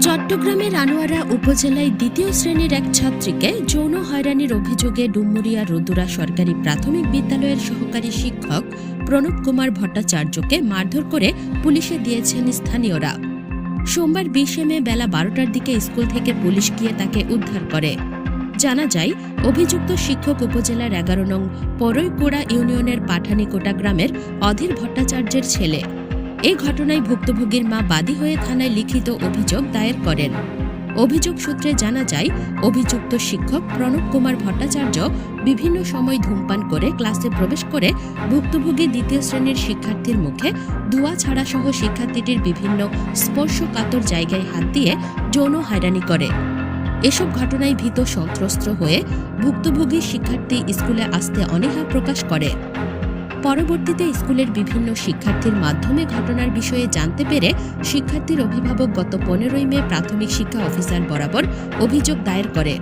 চট্টগ্রামের আনোয়ারা উপজেলায় দ্বিতীয় শ্রেণির এক ছাত্রীকে যৌন হয়রানির অভিযোগে ডুমুরিয়া রুদুরা সরকারি প্রাথমিক বিদ্যালয়ের সহকারী শিক্ষক প্রণব কুমার ভট্টাচার্যকে মারধর করে পুলিশে দিয়েছেন স্থানীয়রা। সোমবার বিশে মে বেলা বারোটার দিকে স্কুল থেকে পুলিশ গিয়ে তাকে উদ্ধার করে। জানা যায়, অভিযুক্ত শিক্ষক উপজেলার এগারো নং পরৈকোড়া ইউনিয়নের পাঠানিকোটা গ্রামের অধীর ভট্টাচার্যের ছেলে। এই ঘটনায় ভুক্তভোগীর মা বাদী হয়ে থানায় লিখিত অভিযোগ দায়ের করেন। অভিযোগ সূত্রে জানা যায়, অভিযুক্ত শিক্ষক প্রণব কুমার ভট্টাচার্য বিভিন্ন সময় ধূমপান করে ক্লাসে প্রবেশ করে ভুক্তভোগী দ্বিতীয় শ্রেণির শিক্ষার্থীর মুখে ধোঁয়া ছাড়া সহ শিক্ষার্থীটির বিভিন্ন স্পর্শকাতর জায়গায় হাত দিয়ে যৌন হয়রানি করে। এসব ঘটনায় ভীত সন্ত্রস্ত হয়ে ভুক্তভোগী শিক্ষার্থী স্কুলে আসতে অনীহা প্রকাশ করে। পরবর্তীতে স্কুলের বিভিন্ন শিক্ষার্থীর মাধ্যমে ঘটনার বিষয়ে জানতে পেরে শিক্ষার্থীর অভিভাবক গত পনেরোই মে প্রাথমিক শিক্ষা অফিসার বরাবর অভিযোগ দায়ের করে।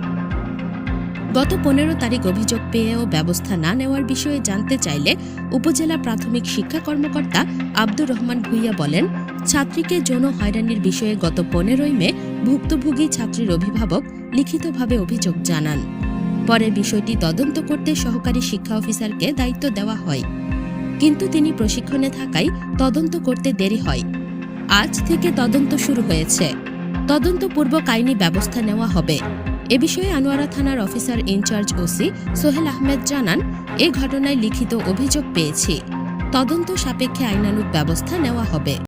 গত পনেরো তারিখ অভিযোগ পেয়েও ব্যবস্থা না নেওয়ার বিষয়ে জানতে চাইলে উপজেলা প্রাথমিক শিক্ষা কর্মকর্তা আব্দুর রহমান ভুইয়া বলেন ছাত্রীকে যৌন হয়রানির বিষয়ে গত পনেরোই মে ভুক্তভোগী ছাত্রীর অভিভাবক লিখিতভাবে অভিযোগ জানান। পরে বিষয়টি তদন্ত করতে সহকারী শিক্ষা অফিসারকে দায়িত্ব দেওয়া হয়। কিন্তু তিনি প্রশিক্ষণে থাকায় তদন্ত করতে দেরি হয়। আজ থেকে তদন্ত শুরু হয়েছে। তদন্তপূর্বক আইনি ব্যবস্থা নেওয়া হবে। এ বিষয়ে আনোয়ারা থানার officer incharge OC Sohel Ahmed জানান, এ ঘটনায় লিখিত অভিযোগ পেয়েছি। তদন্ত সাপেক্ষে আইনানুগ ব্যবস্থা নেওয়া হবে।